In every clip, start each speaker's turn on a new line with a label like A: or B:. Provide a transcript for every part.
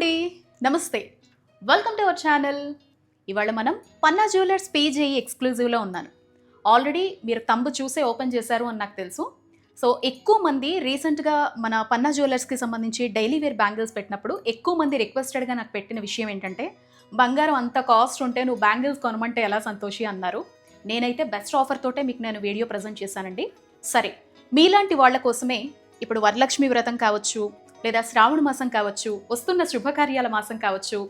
A: అండి. నమస్తే. Welcome to our channel ఇవాళ మనం పన్నా జ్యువెలర్స్ పీజేఈ ఎక్స్క్లూజివ్లో ఉన్నాను. ఆల్రెడీ మీరు తంబు చూసే ఓపెన్ చేశారు అని నాకు తెలుసు. సో ఎక్కువ మంది రీసెంట్గా మన పన్నా జ్యువెలర్స్కి సంబంధించి డైలీ వేర్ బ్యాంగిల్స్ పెట్టినప్పుడు ఎక్కువ మంది రిక్వెస్టెడ్గా నాకు పెట్టిన విషయం ఏంటంటే బంగారం అంత కాస్ట్ ఉంటే నువ్వు బ్యాంగిల్స్ కొనమంటే ఎలా సంతోషి? అన్నారు. నేనైతే బెస్ట్ ఆఫర్ తోటే మీకు నేను వీడియో ప్రజెంట్ చేశానండి. సరే మీలాంటి వాళ్ళ కోసమే ఇప్పుడు వరలక్ష్మి వ్రతం కావచ్చు లేదా శ్రావణ మాసం కావచ్చు వస్తున్న శుభకార్యాల మాసం కావచ్చు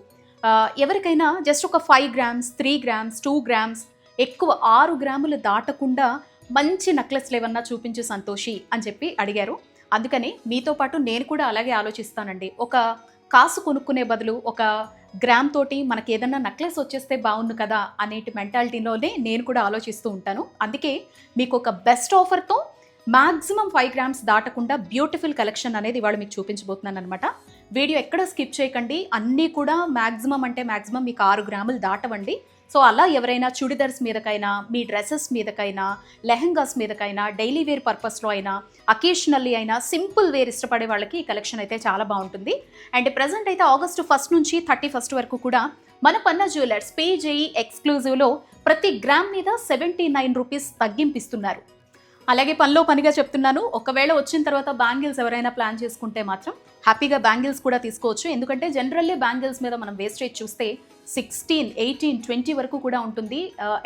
A: ఎవరికైనా జస్ట్ ఒక five grams three grams two grams ఎక్కువ ఆరు గ్రాములు దాటకుండా మంచి నెక్లెస్లు ఏమన్నా చూపించు సంతోషి అని చెప్పి అడిగారు. అందుకని మీతో పాటు నేను కూడా అలాగే ఆలోచిస్తానండి. ఒక కాసు కొనుక్కునే బదులు ఒక గ్రామ్ తోటి మనకి ఏదన్నా నెక్లెస్ వచ్చేస్తే బాగుండు కదా అనేటి మెంటాలిటీలోనే నేను కూడా ఆలోచిస్తూ ఉంటాను. అందుకే మీకు ఒక బెస్ట్ ఆఫర్తో మాక్సిమం ఫైవ్ గ్రామ్స్ దాటకుండా బ్యూటిఫుల్ కలెక్షన్ అనేది ఇవాళ మీకు చూపించబోతున్నాను అనమాట వీడియో ఎక్కడ స్కిప్ చేయకండి. అన్నీ కూడా మాక్సిమం అంటే మాక్సిమం మీకు ఆరు గ్రాములు దాటవండి. సో అలా ఎవరైనా చుడిదర్స్ మీదకైనా మీ డ్రెస్సెస్ మీదకైనా లెహంగాస్ మీదకైనా డైలీ వేర్ పర్పస్లో అయినా అకేషనల్లీ అయినా సింపుల్ వేర్ ఇష్టపడే వాళ్ళకి ఈ కలెక్షన్ అయితే చాలా బాగుంటుంది. అండ్ ప్రజెంట్ అయితే ఆగస్టు ఫస్ట్ నుంచి థర్టీ ఫస్ట్ వరకు కూడా మన పన్న జ్యువెలర్స్ పేజేఈ ఎక్స్క్లూజివ్లో ప్రతి గ్రామ్ మీద సెవెంటీ నైన్ రూపీస్ తగ్గింపిస్తున్నారు. అలాగే పనిలో పనిగా చెప్తున్నాను. ఒకవేళ వచ్చిన తర్వాత బ్యాంగిల్స్ ఎవరైనా ప్లాన్ చేసుకుంటే మాత్రం హ్యాపీగా బ్యాంగిల్స్ కూడా తీసుకోవచ్చు. ఎందుకంటే జనరల్లీ బ్యాంగిల్స్ మీద మనం వేస్టేజ్ చూస్తే సిక్స్టీన్ ఎయిటీన్ ట్వంటీ వరకు కూడా ఉంటుంది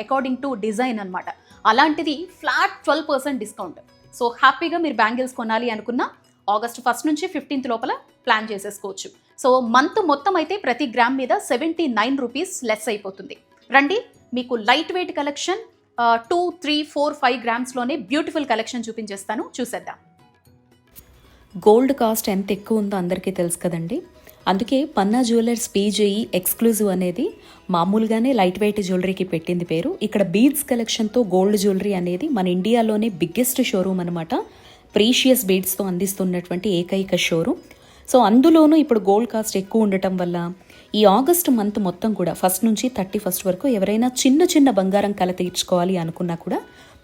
A: అకార్డింగ్ టు డిజైన్ అనమాట అలాంటిది flat twelve percent discount so హ్యాపీగా మీరు బ్యాంగిల్స్ కొనాలి అనుకున్న ఆగస్ట్ ఫస్ట్ నుంచి ఫిఫ్టీన్త్ లోపల ప్లాన్ చేసేసుకోవచ్చు. సో మంత్ మొత్తం అయితే ప్రతి గ్రామ్ మీద సెవెంటీ నైన్ రూపీస్ లెస్ అయిపోతుంది. రండి మీకు light weight collection two three four five గ్రామ్స్లోనే beautiful collection చూపించేస్తాను. చూసేద్దాం.
B: గోల్డ్ కాస్ట్ ఎంత ఎక్కువ ఉందో అందరికీ తెలుసు కదండి. అందుకే పన్నా జ్యువెలర్స్ పీజేఈ ఎక్స్క్లూజివ్ అనేది మామూలుగానే లైట్ వెయిట్ జ్యువెలరీకి పెట్టింది పేరు. ఇక్కడ బీడ్స్ కలెక్షన్తో గోల్డ్ జ్యువెలరీ అనేది మన ఇండియాలోనే బిగ్గెస్ట్ షోరూమ్ అనమాట ప్రీషియస్ బీడ్స్తో అందిస్తున్నటువంటి ఏకైక షోరూమ్ సో అందులోనూ ఇప్పుడు గోల్డ్ కాస్ట్ ఎక్కువ ఉండటం వల్ల ఈ ఆగస్ట్ మంత్ మొత్తం కూడా ఫస్ట్ నుంచి థర్టీ ఫస్ట్ వరకు ఎవరైనా చిన్న చిన్న బంగారం కల తీర్చుకోవాలి అనుకున్నా కూడా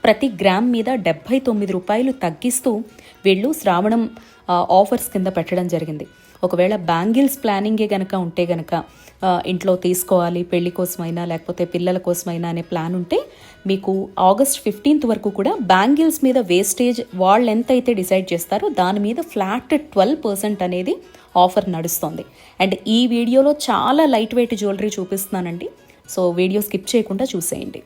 B: ప్రతి గ్రామ్ మీద డెబ్బై తొమ్మిది రూపాయలు తగ్గిస్తూ వీళ్ళు శ్రావణం ఆఫర్స్ కింద పెట్టడం జరిగింది. ఒకవేళ బ్యాంగిల్స్ ప్లానింగే గనక ఉంటే గనక ఇంట్లో తీసుకోవాలి పెళ్ళి కోసమైనా లేకపోతే పిల్లల కోసమైనా అనే ప్లాన్ ఉంటే మీకు ఆగస్ట్ ఫిఫ్టీన్త్ వరకు కూడా బ్యాంగిల్స్ మీద వేస్టేజ్ వాళ్ళు ఎంత అయితే డిసైడ్ చేస్తారో దాని మీద ఫ్లాట్ ట్వెల్వ్ పర్సెంట్ అనేది ఆఫర్ నడుస్తుంది. అండ్ ఈ వీడియోలో చాలా లైట్ వెయిట్ జ్యువెలరీ చూపిస్తున్నానండి. సో వీడియో స్కిప్ చేయకుండా చూసేయండి.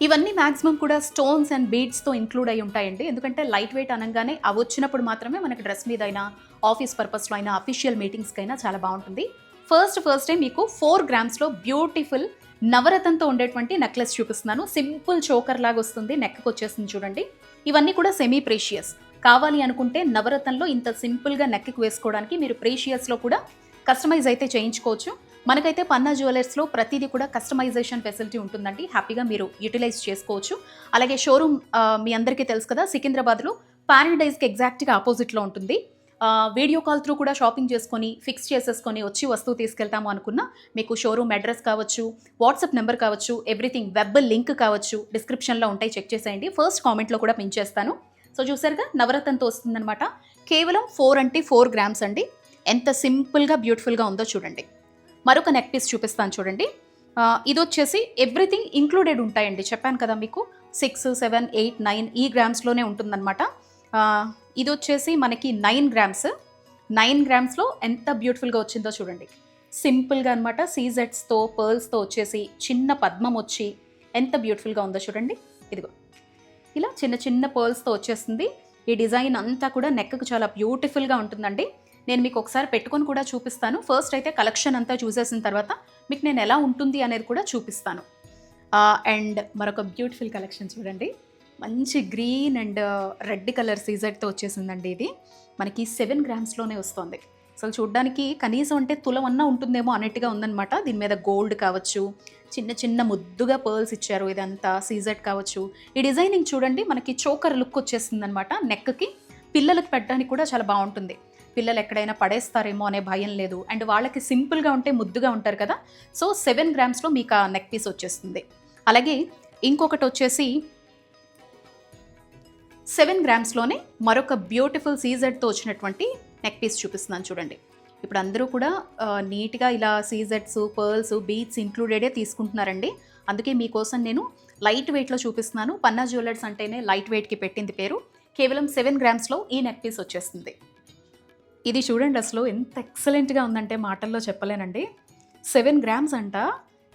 A: ఇవన్నీ మ్యాక్సిమం కూడా స్టోన్స్ అండ్ బీడ్స్తో ఇంక్లూడ్ అయి ఉంటాయండి. ఎందుకంటే లైట్ వెయిట్ అనగానే అవి వచ్చినప్పుడు మాత్రమే మనకి డ్రెస్ మీద అయినా ఆఫీస్ పర్పస్లో అయినా అఫీషియల్ మీటింగ్స్కి అయినా చాలా బాగుంటుంది. ఫస్ట్ ఫస్ట్ టైం మీకు ఫోర్ గ్రామ్స్లో బ్యూటిఫుల్ నవరత్నంతో ఉండేటువంటి నెక్లెస్ చూపిస్తున్నాను. సింపుల్ చోకర్ లాగా వస్తుంది నెక్కి వచ్చేసింది చూడండి. ఇవన్నీ కూడా సెమీ ప్రేషియస్ కావాలి అనుకుంటే నవరత్నంలో ఇంత సింపుల్గా నెక్కి వేసుకోవడానికి మీరు ప్రేషియస్లో కూడా కస్టమైజ్ అయితే చేయించుకోవచ్చు. మనకైతే పన్నా జ్యువెలర్స్లో ప్రతిదీ కూడా కస్టమైజేషన్ ఫెసిలిటీ ఉంటుందండి. హ్యాపీగా మీరు యూటిలైజ్ చేసుకోవచ్చు. అలాగే షోరూమ్ మీ అందరికీ తెలుసు కదా సికింద్రాబాద్లో ప్యారడైజ్కి ఎగ్జాక్ట్గా ఆపోజిట్లో ఉంటుంది. వీడియో కాల్ త్రూ కూడా షాపింగ్ చేసుకొని ఫిక్స్ చేసేసుకొని వచ్చి వస్తువు తీసుకెళ్తాము అనుకున్నా మీకు షోరూమ్ అడ్రస్ కావచ్చు వాట్సాప్ నెంబర్ కావచ్చు ఎవ్రీథింగ్ వెబ్ లింక్ కావచ్చు డిస్క్రిప్షన్లో ఉంటాయి చెక్ చేసేయండి. ఫస్ట్ కామెంట్లో కూడా పిన్ చేస్తాను. సో చూసారుగా నవరత్నంతో వస్తుందనమాట కేవలం ఫోర్ అంటే ఫోర్ గ్రామ్స్ అండి. ఎంత సింపుల్గా బ్యూటిఫుల్గా ఉందో చూడండి. మరొక నెక్ పీస్ చూపిస్తాను చూడండి. ఇది వచ్చేసి ఎవ్రీథింగ్ ఇంక్లూడెడ్ ఉంటాయండి. చెప్పాను కదా మీకు సిక్స్ సెవెన్ ఎయిట్ నైన్ ఈ గ్రామ్స్లోనే ఉంటుందన్నమాట. ఇది వచ్చేసి మనకి నైన్ గ్రామ్స్. నైన్ గ్రామ్స్లో ఎంత బ్యూటిఫుల్గా వచ్చిందో చూడండి. సింపుల్గా అనమాట సీజెట్స్తో పర్ల్స్తో వచ్చేసి చిన్న పద్మం వచ్చి ఎంత బ్యూటిఫుల్గా ఉందో చూడండి. ఇలా చిన్న చిన్న పర్ల్స్తో వచ్చేస్తుంది. ఈ డిజైన్ అంతా కూడా నెక్కకు చాలా బ్యూటిఫుల్గా ఉంటుందండి. నేను మీకు ఒకసారి పెట్టుకొని కూడా చూపిస్తాను. ఫస్ట్ అయితే కలెక్షన్ అంతా చూసేసిన తర్వాత మీకు నేను ఎలా ఉంటుంది అనేది కూడా చూపిస్తాను. అండ్ మరొక బ్యూటిఫుల్ కలెక్షన్ చూడండి. మంచి గ్రీన్ అండ్ రెడ్ కలర్ సీజర్తో వచ్చేసిందండి ఇది. మనకి సెవెన్ గ్రామ్స్లోనే వస్తుంది. అసలు చూడ్డానికి కనీసం అంటే తులం అన్నా ఉంటుందేమో అన్నట్టుగా ఉందన్నమాట. దీని మీద గోల్డ్ కావచ్చు చిన్న చిన్న ముద్దుగా పర్ల్స్ ఇచ్చారు ఇదంతా సీజెడ్ కావచ్చు. ఈ డిజైనింగ్ చూడండి మనకి చోకర్ లుక్ వచ్చేస్తుంది అనమాట నెక్కి పిల్లలకు పెట్టడానికి కూడా చాలా బాగుంటుంది. పిల్లలు ఎక్కడైనా పడేస్తారేమో అనే భయం లేదు. అండ్ వాళ్ళకి సింపుల్గా ఉంటే ముద్దుగా ఉంటారు కదా. సో సెవెన్ గ్రామ్స్లో మీకు ఆ నెక్ పీస్ వచ్చేస్తుంది. అలాగే ఇంకొకటి వచ్చేసి సెవెన్ గ్రామ్స్లోనే మరొక బ్యూటిఫుల్ సీజెడ్తో వచ్చినటువంటి నెక్ పీస్ చూపిస్తున్నాను చూడండి. ఇప్పుడు అందరూ కూడా నీట్గా ఇలా సీజెట్స్ పర్ల్స్ బీట్స్ ఇంక్లూడెడే తీసుకుంటున్నారండి. అందుకే మీకోసం నేను లైట్ వెయిట్లో చూపిస్తున్నాను. పన్నా జ్యువెలర్స్ అంటేనే లైట్ వెయిట్కి పెట్టింది పేరు. కేవలం సెవెన్ గ్రామ్స్లో ఈ నెక్ పీస్ వచ్చేస్తుంది. ఇది చూడండి అసలు ఎంత ఎక్సలెంట్గా ఉందంటే మాటల్లో చెప్పలేనండి. సెవెన్ గ్రామ్స్ అంట.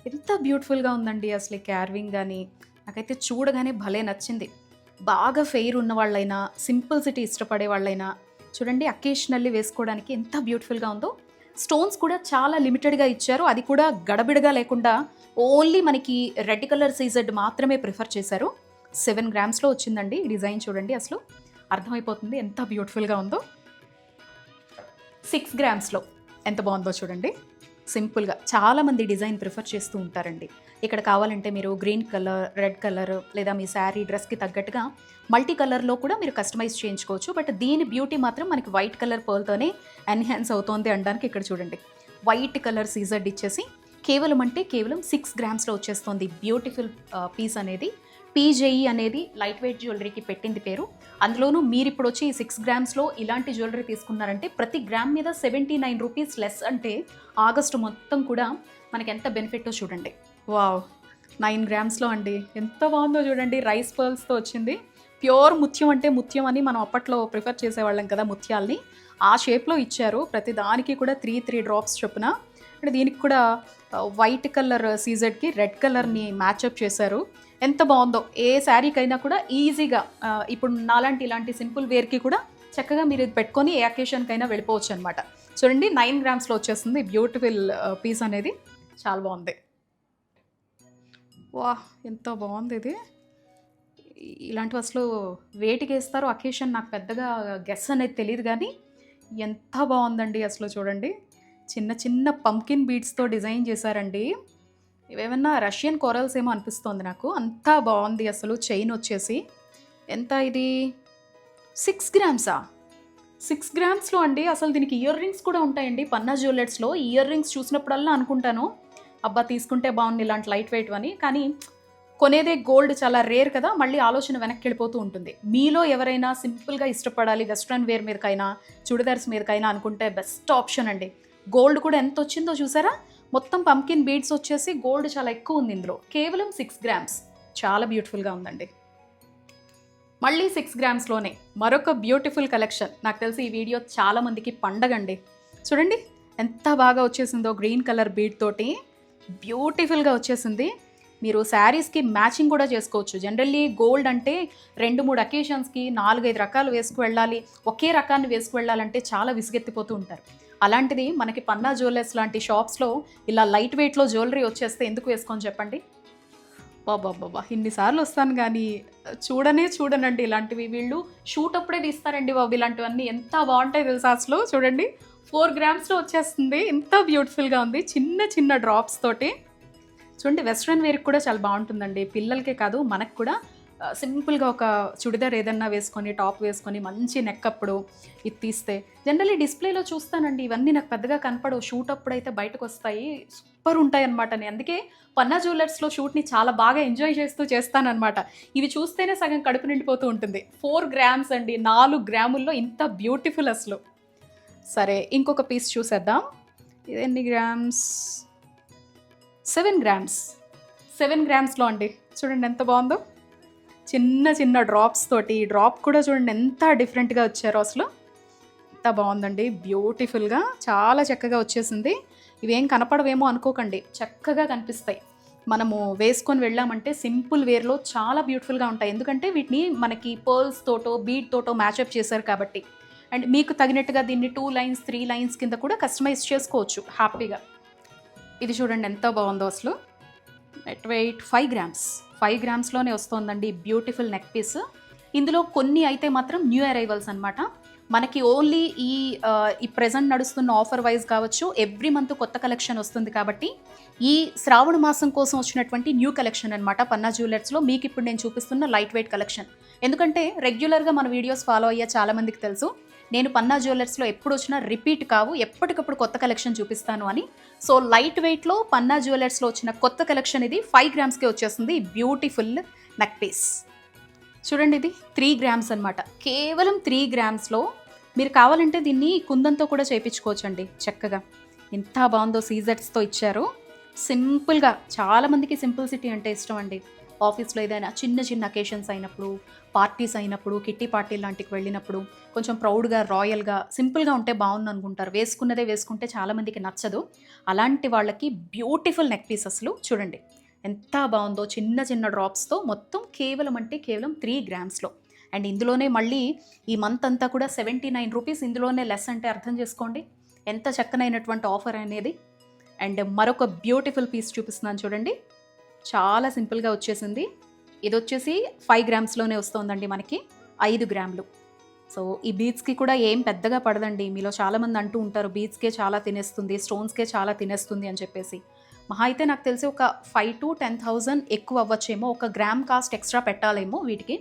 A: ఎంత బ్యూటిఫుల్గా ఉందండి అసలు ఈ క్యార్వింగ్ కానీ నాకైతే చూడగానే భలే నచ్చింది. బాగా ఫెయిర్ ఉన్న వాళ్ళైనా సింపుల్సిటీ ఇష్టపడే వాళ్ళైనా చూడండి అకేషనల్లీ వేసుకోవడానికి ఎంత బ్యూటిఫుల్గా ఉందో. స్టోన్స్ కూడా చాలా లిమిటెడ్గా ఇచ్చారు. అది కూడా గడబిడగా లేకుండా ఓన్లీ మనకి రెడ్ కలర్ సీజెడ్ మాత్రమే ప్రిఫర్ చేశారు. సెవెన్ గ్రామ్స్లో వచ్చిందండి ఈ డిజైన్ చూడండి అసలు. అర్థమైపోతుంది ఎంత బ్యూటిఫుల్గా ఉందో. సిక్స్ గ్రామ్స్లో ఎంత బాగుందో చూడండి. సింపుల్గా. చాలామంది డిజైన్ ప్రిఫర్ చేస్తూ ఉంటారండి. ఇక్కడ కావాలంటే మీరు గ్రీన్ కలర్ రెడ్ కలర్ లేదా మీ శారీ డ్రెస్కి తగ్గట్టుగా మల్టీ కలర్లో కూడా మీరు కస్టమైజ్ చేయించుకోవచ్చు. బట్ దీని బ్యూటీ మాత్రం మనకి వైట్ కలర్ పర్ల్తోనే ఎన్హాన్స్ అవుతోంది అనడానికి ఇక్కడ చూడండి. వైట్ కలర్ సీజర్డ్ ఇచ్చేసి కేవలం అంటే కేవలం సిక్స్ గ్రామ్స్లో వచ్చేస్తుంది. బ్యూటిఫుల్ పీస్ అనేది. పీజేఈ అనేది లైట్ వెయిట్ జ్యువెలరీకి పెట్టింది పేరు. అందులోనూ మీరు ఇప్పుడు వచ్చి సిక్స్ గ్రామ్స్లో ఇలాంటి జ్యువెలరీ తీసుకున్నారంటే ప్రతి గ్రామ్ మీద సెవెంటీ నైన్ రూపీస్ లెస్ అంటే ఆగస్టు మొత్తం కూడా మనకి ఎంత బెనిఫిట్టో చూడండి. వావ్ నైన్ గ్రామ్స్లో అండి. ఎంత బాగుందో చూడండి. రైస్ పర్ల్స్తో వచ్చింది. ప్యూర్ ముత్యం అంటే ముత్యం అని మనం అప్పట్లో ప్రిఫర్ చేసేవాళ్ళం కదా ముత్యాల్ని. ఆ షేప్లో ఇచ్చారు. ప్రతి దానికి కూడా త్రీ త్రీ డ్రాప్స్ చొప్పున. అంటే దీనికి కూడా వైట్ కలర్ సీజెడ్కి రెడ్ కలర్ని మ్యాచ్అప్ చేశారు. ఎంత బాగుందో ఏ శారీకైనా కూడా ఈజీగా ఇప్పుడు నాలాంటి ఇలాంటి సింపుల్ వేర్కి కూడా చక్కగా మీరు ఇది పెట్టుకొని ఏ అకేషన్కైనా వెళ్ళిపోవచ్చు అనమాట చూడండి నైన్ గ్రామ్స్లో వచ్చేస్తుంది. బ్యూటిఫుల్ పీస్ అనేది. చాలా బాగుంది. వా ఎంత బాగుంది ఇది. ఇలాంటివి అసలు వేటికి వేస్తారో అకేషన్ నాకు పెద్దగా గెస్ అనేది తెలియదు కానీ ఎంత బాగుందండి అసలు చూడండి. చిన్న చిన్న పంకిన్ బీడ్స్తో డిజైన్ చేశారండి. ఇవేమన్నా రష్యన్ కోరల్స్ ఏమో అనిపిస్తోంది నాకు. అంతా బాగుంది అసలు చైన్ వచ్చేసి. ఎంత ఇది? సిక్స్ గ్రామ్సా సిక్స్ గ్రామ్స్లో అండి అసలు దీనికి ఇయర్ రింగ్స్ కూడా ఉంటాయండి. పన్నా జ్యువెలర్స్లో ఇయర్ రింగ్స్ చూసినప్పుడల్లా అనుకుంటాను. అబ్బా తీసుకుంటే బాగుంది ఇలాంటి లైట్ వెయిట్ అని కానీ కొనేదే గోల్డ్ చాలా రేర్ కదా మళ్ళీ ఆలోచన వెనక్కి వెళ్ళిపోతూ ఉంటుంది. మీలో ఎవరైనా సింపుల్గా ఇష్టపడాలి వెస్ట్రన్ వేర్ మీదకైనా చుడిదార్స్ మీదకైనా అనుకుంటే బెస్ట్ ఆప్షన్ అండి. గోల్డ్ కూడా ఎంత వచ్చిందో చూసారా? మొత్తం పంకిన్ బీడ్స్ వచ్చేసి గోల్డ్ చాలా ఎక్కువ ఉంది ఇందులో. కేవలం సిక్స్ గ్రామ్స్ చాలా బ్యూటిఫుల్గా ఉందండి. మళ్ళీ సిక్స్ గ్రామ్స్లోనే మరొక బ్యూటిఫుల్ కలెక్షన్ నాకు తెలిసి ఈ వీడియో చాలామందికి పండగండి. చూడండి ఎంత బాగా వచ్చేసిందో గ్రీన్ కలర్ బీడ్ తోటి. బ్యూటిఫుల్గా వచ్చేసింది. మీరు శారీస్కి మ్యాచింగ్ కూడా చేసుకోవచ్చు. జనరల్లీ గోల్డ్ అంటే రెండు మూడు అకేషన్స్కి నాలుగైదు రకాలు వేసుకు వెళ్ళాలి. ఒకే రకాన్ని వేసుకు వెళ్ళాలంటే చాలా విసుగెత్తిపోతూ ఉంటారు. అలాంటిది మనకి పన్నా జ్యువెలర్స్ లాంటి షాప్స్లో ఇలా లైట్ వెయిట్లో జ్యువెలరీ వచ్చేస్తే ఎందుకు వేసుకొని చెప్పండి? బాబా ఇన్నిసార్లు వస్తాను కానీ చూడనే చూడనండి ఇలాంటివి. వీళ్ళు షూట్ అప్పుడే తీస్తారండి బాబు ఇలాంటివన్నీ. ఎంత బాగుంటాయి తెలుసా అసలు? చూడండి. ఫోర్ గ్రామ్స్లో వచ్చేస్తుంది. ఎంత బ్యూటిఫుల్గా ఉంది. చిన్న చిన్న డ్రాప్స్ తోటి. చూడండి వెస్ట్రన్ వేర్కి కూడా చాలా బాగుంటుందండి. పిల్లలకే కాదు మనకు కూడా సింపుల్గా ఒక చుడిదార్ ఏదన్నా వేసుకొని టాప్ వేసుకొని మంచి నెక్ అప్పుడు ఇది తీస్తే జనరల్లీ డిస్ప్లేలో చూస్తానండి. ఇవన్నీ నాకు పెద్దగా కనపడవు. షూట్ అప్పుడు అయితే బయటకు వస్తాయి సూపర్ ఉంటాయి అనమాట నేను అందుకే పన్నా జ్యువెలర్స్లో షూట్ని చాలా బాగా ఎంజాయ్ చేస్తూ చేస్తానన్నమాట. ఇవి చూస్తేనే సగం కడుపు నిండిపోతూ ఉంటుంది. ఫోర్ గ్రామ్స్ అండి. నాలుగు గ్రాముల్లో ఇంత బ్యూటిఫుల్ అసలు. సరే ఇంకొక పీస్ చూసేద్దాం. ఇది ఎన్ని గ్రామ్స్? Seven grams. సెవెన్ గ్రామ్స్లో అండి. చూడండి ఎంత బాగుందో. చిన్న చిన్న డ్రాప్స్ తోటి ఈ డ్రాప్ కూడా చూడండి ఎంత డిఫరెంట్గా వచ్చారో అసలు. ఎంత బాగుందండి. బ్యూటిఫుల్గా చాలా చక్కగా వచ్చేసింది. ఇవేం కనపడవేమో అనుకోకండి. చక్కగా కనిపిస్తాయి. మనము వేసుకొని వెళ్ళామంటే సింపుల్ వేర్లో చాలా బ్యూటిఫుల్గా ఉంటాయి. ఎందుకంటే వీటిని మనకి పర్ల్స్ తోటో బీట్ తోటో మ్యాచప్ చేశారు కాబట్టి. అండ్ మీకు తగినట్టుగా దీన్ని టూ లైన్స్ త్రీ లైన్స్ కింద కూడా కస్టమైజ్ చేసుకోవచ్చు. హ్యాపీగా ఇది చూడండి ఎంత బాగుందో అసలు. Net weight five grams five గ్రామ్స్లోనే వస్తుందండి బ్యూటిఫుల్ నెక్ పీస్. ఇందులో కొన్ని అయితే మాత్రం న్యూ అరైవల్స్ అనమాట మనకి ఓన్లీ ఈ ఈ ప్రెజెంట్ నడుస్తున్న ఆఫర్ వైజ్ కావచ్చు ఎవ్రీ మంత్ కొత్త కలెక్షన్ వస్తుంది కాబట్టి ఈ శ్రావణ మాసం కోసం వచ్చినటువంటి న్యూ కలెక్షన్ అనమాట పన్నా జ్యువెలర్స్లో మీకు ఇప్పుడు నేను చూపిస్తున్న లైట్ వెయిట్ కలెక్షన్ ఎందుకంటే రెగ్యులర్గా మన వీడియోస్ ఫాలో అయ్యే చాలామందికి తెలుసు. నేను పన్నా జ్యువెలర్స్లో ఎప్పుడు వచ్చినా రిపీట్ కావు ఎప్పటికప్పుడు కొత్త కలెక్షన్ చూపిస్తాను అని. సో లైట్ వెయిట్లో పన్నా జ్యువెలర్స్లో వచ్చిన కొత్త కలెక్షన్ ఇది ఫైవ్ గ్రామ్స్కి వచ్చేస్తుంది. బ్యూటిఫుల్ నెక్ పీస్ చూడండి ఇది త్రీ గ్రామ్స్ అనమాట కేవలం త్రీ గ్రామ్స్లో మీరు కావాలంటే దీన్ని కుందంతో కూడా చేయించుకోవచ్చు అండి చక్కగా. ఎంత బాగుందో సీజర్స్తో ఇచ్చారు. సింపుల్గా చాలామందికి సింపుల్సిటీ అంటే ఇష్టం అండి ఆఫీస్లో ఏదైనా చిన్న చిన్న అకేషన్స్ అయినప్పుడు పార్టీస్ అయినప్పుడు కిట్టి పార్టీ లాంటికి వెళ్ళినప్పుడు కొంచెం ప్రౌడ్గా రాయల్గా సింపుల్గా ఉంటే బాగుంది అనుకుంటారు. వేసుకున్నదే వేసుకుంటే చాలామందికి నచ్చదు. అలాంటి వాళ్ళకి బ్యూటిఫుల్ నెక్ పీసెస్లు చూడండి. ఎంత బాగుందో చిన్న చిన్న డ్రాప్స్తో మొత్తం కేవలం అంటే కేవలం త్రీ గ్రామ్స్లో. అండ్ ఇందులోనే మళ్ళీ ఈ మంత్ అంతా కూడా సెవెంటీ నైన్ రూపీస్ ఇందులోనే లెస్ అంటే అర్థం చేసుకోండి. ఎంత చక్కనైనటువంటి ఆఫర్ అనేది. అండ్ మరొక బ్యూటిఫుల్ పీస్ చూపిస్తున్నాను చూడండి. చాలా సింపుల్గా వచ్చేసింది. ఇది వచ్చేసి ఫైవ్ గ్రామ్స్లోనే వస్తుందండి మనకి. ఐదు గ్రాములు. సో ఈ బీడ్స్కి కూడా ఏం పెద్దగా పడదండి. మీలో చాలామంది అంటూ ఉంటారు బీడ్స్కే చాలా తినేస్తుంది స్టోన్స్కే చాలా తినేస్తుంది అని చెప్పేసి. మహా అయితే నాకు తెలిసి ఒక ఫైవ్ టు టెన్ థౌజండ్ ఎక్కువ అవ్వచ్చేమో. ఒక గ్రామ్ కాస్ట్ ఎక్స్ట్రా పెట్టాలేమో వీటికి.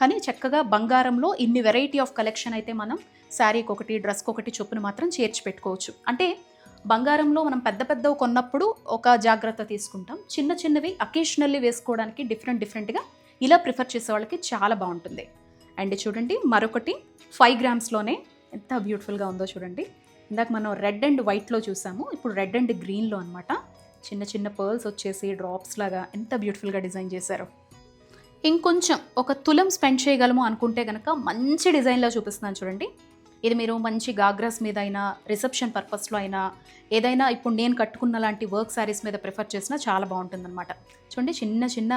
A: కానీ చక్కగా బంగారంలో ఇన్ని వెరైటీ ఆఫ్ కలెక్షన్ అయితే మనం శారీకి ఒకటి డ్రెస్కి ఒకటి చొప్పున మాత్రం చేర్చి పెట్టుకోవచ్చు. అంటే బంగారంలో మనం పెద్ద పెద్దవి కొన్నప్పుడు ఒక జాగ్రత్త తీసుకుంటాం. చిన్న చిన్నవి అకేషనల్లీ వేసుకోవడానికి డిఫరెంట్ డిఫరెంట్గా ఇలా ప్రిఫర్ చేసే వాళ్ళకి చాలా బాగుంటుంది. అండ్ చూడండి మరొకటి ఫైవ్ గ్రామ్స్లోనే ఎంత బ్యూటిఫుల్గా ఉందో చూడండి. ఇందాక మనం రెడ్ అండ్ వైట్లో చూసాము. ఇప్పుడు రెడ్ అండ్ గ్రీన్లో అనమాట చిన్న చిన్న పర్ల్స్ వచ్చేసి డ్రాప్స్ లాగా ఎంత బ్యూటిఫుల్గా డిజైన్ చేశారు. ఇంకొంచెం ఒక తులం స్పెండ్ చేయగలము అనుకుంటే కనుక మంచి డిజైన్లో చూపిస్తున్నాను చూడండి. ఇది మీరు మంచి గాగ్రాస్ మీద అయినా రిసెప్షన్ పర్పస్లో అయినా ఏదైనా ఇప్పుడు నేను కట్టుకున్న లాంటి వర్క్ శారీస్ మీద ప్రిఫర్ చేసినా చాలా బాగుంటుందన్నమాట. చూడండి చిన్న చిన్న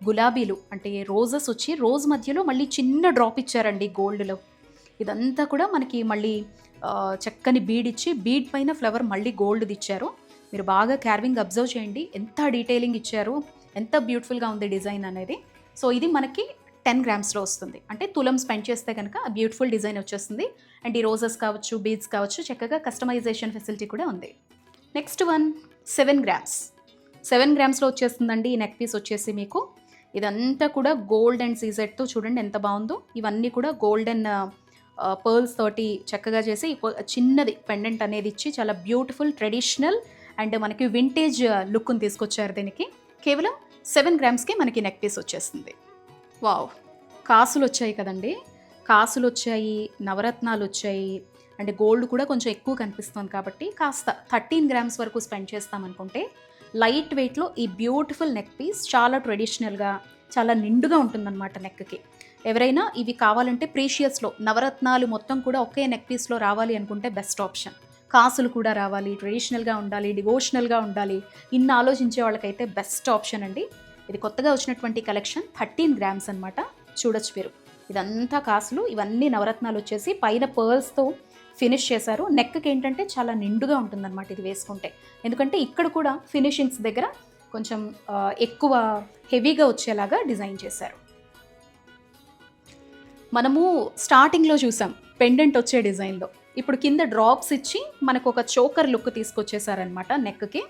A: గులాబీలు అంటే రోజెస్ వచ్చి రోజ్ మధ్యలో మళ్ళీ చిన్న డ్రాప్ ఇచ్చారండి గోల్డ్లో. ఇదంతా కూడా మనకి మళ్ళీ చక్కని బీడ్ ఇచ్చి బీడ్ పైన ఫ్లవర్ మళ్ళీ గోల్డ్ది ఇచ్చారు. మీరు బాగా క్యార్వింగ్ అబ్జర్వ్ చేయండి. ఎంత డీటెయిలింగ్ ఇచ్చారు. ఎంత బ్యూటిఫుల్గా ఉంది డిజైన్ అనేది. సో ఇది మనకి టెన్ గ్రామ్స్లో వస్తుంది. అంటే తులం స్పెండ్ చేస్తే కనుక బ్యూటిఫుల్ డిజైన్ వచ్చేస్తుంది. అండ్ ఈ రోజెస్ కావచ్చు బీడ్స్ కావచ్చు చక్కగా కస్టమైజేషన్ ఫెసిలిటీ కూడా ఉంది. Next one seven grams. Seven గ్రామ్స్లో వచ్చేస్తుందండి ఈ నెక్ పీస్ వచ్చేసి మీకు. ఇదంతా కూడా గోల్డ్ అండ్ సీజెడ్తో చూడండి ఎంత బాగుందో. ఇవన్నీ కూడా గోల్డెన్ పర్ల్స్ తోటి చక్కగా చేసి చిన్నది పెండెంట్ అనేది ఇచ్చి చాలా బ్యూటిఫుల్ ట్రెడిషనల్ అండ్ మనకి వింటేజ్ లుక్ని తీసుకొచ్చారు దీనికి. కేవలం సెవెన్ గ్రామ్స్కి మనకి నెక్ పీస్ వచ్చేస్తుంది. వావ్! కాసులు వచ్చాయి కదండి. కాసులు వచ్చాయి నవరత్నాలు వచ్చాయి అంటే గోల్డ్ కూడా కొంచెం ఎక్కువ కనిపిస్తుంది కాబట్టి కాస్త థర్టీన్ గ్రామ్స్ వరకు స్పెండ్ చేస్తామనుకుంటే లైట్ వెయిట్లో ఈ బ్యూటిఫుల్ నెక్ పీస్ చాలా ట్రెడిషనల్గా చాలా నిండుగా ఉంటుందన్నమాట నెక్కి. ఎవరైనా ఇవి కావాలంటే ప్రీషియస్లో నవరత్నాలు మొత్తం కూడా ఒకే నెక్ పీస్లో రావాలి అనుకుంటే బెస్ట్ ఆప్షన్. కాసులు కూడా రావాలి ట్రెడిషనల్గా ఉండాలి డివోషనల్గా ఉండాలి ఇన్ని ఆలోచించే వాళ్ళకైతే బెస్ట్ ఆప్షన్ అండి. ఇది కొత్తగా వచ్చినటువంటి కలెక్షన్ థర్టీన్ గ్రామ్స్ అన్నమాట. చూడొచ్చు మీరు. ఇదంతా కాసులు ఇవన్నీ నవరత్నాలు వచ్చేసి పైన పర్ల్స్తో ఫినిష్ చేశారు. నెక్కి ఏంటంటే చాలా నిండుగా ఉంటుందన్నమాట ఇది వేసుకుంటే. ఎందుకంటే ఇక్కడ కూడా ఫినిషింగ్స్ దగ్గర కొంచెం ఎక్కువ హెవీగా వచ్చేలాగా డిజైన్ చేశారు. మనము స్టార్టింగ్లో చూసాం పెండెంట్ వచ్చే డిజైన్లో ఇప్పుడు కింద డ్రాప్స్ ఇచ్చి మనకు ఒక చోకర్ లుక్ తీసుకొచ్చేసారనమాట నెక్కి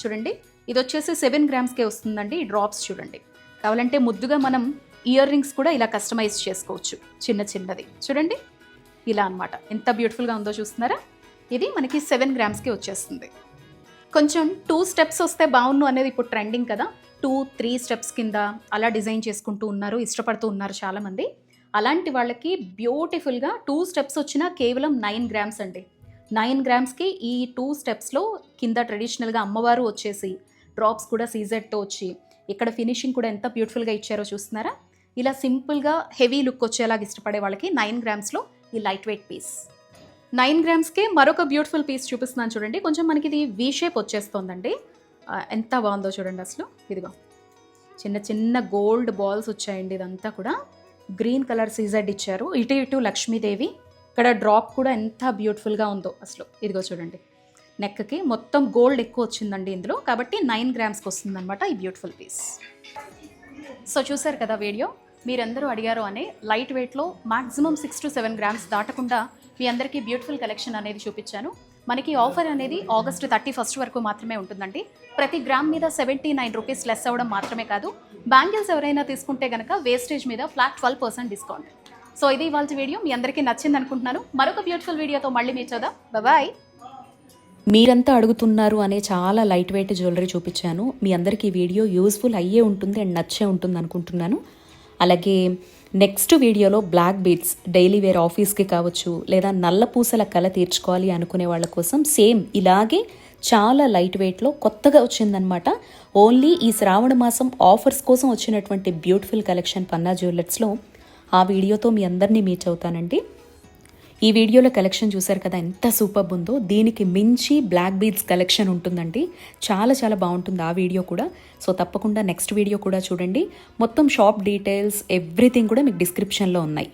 A: చూడండి ఇది వచ్చేసి సెవెన్ గ్రామ్స్కే వస్తుందండి ఈ డ్రాప్స్ చూడండి. కావాలంటే ముద్దుగా మనం ఇయర్ రింగ్స్ కూడా ఇలా కస్టమైజ్ చేసుకోవచ్చు చిన్న చిన్నది. చూడండి ఇలా అన్నమాట. ఎంత బ్యూటిఫుల్గా ఉందో చూస్తున్నారా? ఇది మనకి సెవెన్ గ్రామ్స్కి వచ్చేస్తుంది. కొంచెం టూ స్టెప్స్ వస్తే బాగున్ను అనేది ఇప్పుడు ట్రెండింగ్ కదా. టూ త్రీ స్టెప్స్ కింద అలా డిజైన్ చేసుకుంటూ ఉన్నారు ఇష్టపడుతూ ఉన్నారు చాలామంది. అలాంటి వాళ్ళకి బ్యూటిఫుల్గా టూ స్టెప్స్ వచ్చినా కేవలం నైన్ గ్రామ్స్ అండి. నైన్ గ్రామ్స్కి ఈ టూ స్టెప్స్లో కింద ట్రెడిషనల్గా అమ్మవారు వచ్చేసి డ్రాప్స్ కూడా సీజెడ్తో వచ్చి ఇక్కడ ఫినిషింగ్ కూడా ఎంత బ్యూటిఫుల్గా ఇచ్చారో చూస్తున్నారా? ఇలా సింపుల్గా హెవీ లుక్ వచ్చేలాగా ఇష్టపడే వాళ్ళకి నైన్ గ్రామ్స్లో ఈ లైట్ వెయిట్ పీస్. నైన్ గ్రామ్స్కే మరొక బ్యూటిఫుల్ పీస్ చూపిస్తున్నాను చూడండి. కొంచెం మనకి ఇది వీ షేప్ వచ్చేస్తుందండి. ఎంత బాగుందో చూడండి అసలు. ఇదిగో. చిన్న చిన్న గోల్డ్ బాల్స్ వచ్చాయండి ఇదంతా కూడా. గ్రీన్ కలర్ సీజెడ్ ఇచ్చారు. ఇటు ఇటు లక్ష్మీదేవి. ఇక్కడ డ్రాప్ కూడా ఎంత బ్యూటిఫుల్గా ఉందో అసలు. ఇదిగో చూడండి. నెక్కి మొత్తం గోల్డ్ ఎక్కువ వచ్చిందండి ఇందులో. కాబట్టి నైన్ గ్రామ్స్కి వస్తుందన్నమాట ఈ బ్యూటిఫుల్ పీస్. సో చూసారు కదా వీడియో? మీరందరూ అడిగారు అనే లైట్ వెయిట్లో maximum six to seven grams దాటకుండా మీ అందరికీ బ్యూటిఫుల్ కలెక్షన్ అనేది చూపించాను. మనకి ఆఫర్ అనేది ఆగస్ట్ థర్టీ ఫస్ట్ వరకు మాత్రమే ఉంటుందండి. ప్రతి గ్రామ్ మీద సెవెంటీ నైన్ రూపీస్ లెస్ అవ్వడం మాత్రమే కాదు బ్యాంగిల్స్ ఎవరైనా తీసుకుంటే కనుక వేస్టేజ్ మీద flat twelve percent discount. So ఇది ఇవాళ వీడియో మీ అందరికీ నచ్చింది అనుకుంటున్నాను. మరొక బ్యూటిఫుల్ వీడియోతో మళ్ళీ మీ చూద్దాం బాయ్
B: మీరంతా అడుగుతున్నారు అనే చాలా లైట్ వెయిట్ జ్యువెలరీ చూపించాను. మీ అందరికీ ఈ వీడియో యూస్ఫుల్ అయ్యే ఉంటుంది అండ్ నచ్చే ఉంటుంది అనుకుంటున్నాను. అలాగే నెక్స్ట్ వీడియోలో బ్లాక్ బీడ్స్ డైలీ వేర్ ఆఫీస్కి కావచ్చు లేదా నల్ల పూసల కళ తీర్చుకోవాలి అనుకునే వాళ్ళ కోసం సేమ్ ఇలాగే చాలా లైట్ వెయిట్లో కొత్తగా వచ్చిందనమాట ఓన్లీ ఈ శ్రావణ మాసం ఆఫర్స్ కోసం వచ్చినటువంటి బ్యూటిఫుల్ కలెక్షన్ పన్నా జ్యువెలర్స్లో ఆ వీడియోతో మీ అందరినీ మీట్ అవుతానండి. ఈ వీడియోలో కలెక్షన్ చూసారు కదా ఎంత సూపర్ ఉందో. దీనికి మించి బ్లాక్ బీడ్స్ కలెక్షన్ ఉంటుందండి. చాలా చాలా బాగుంటుంది ఆ వీడియో కూడా. సో తప్పకుండా నెక్స్ట్ వీడియో కూడా చూడండి. మొత్తం షాప్ డీటెయిల్స్ ఎవ్రీథింగ్ కూడా మీకు డిస్క్రిప్షన్లో ఉన్నాయి.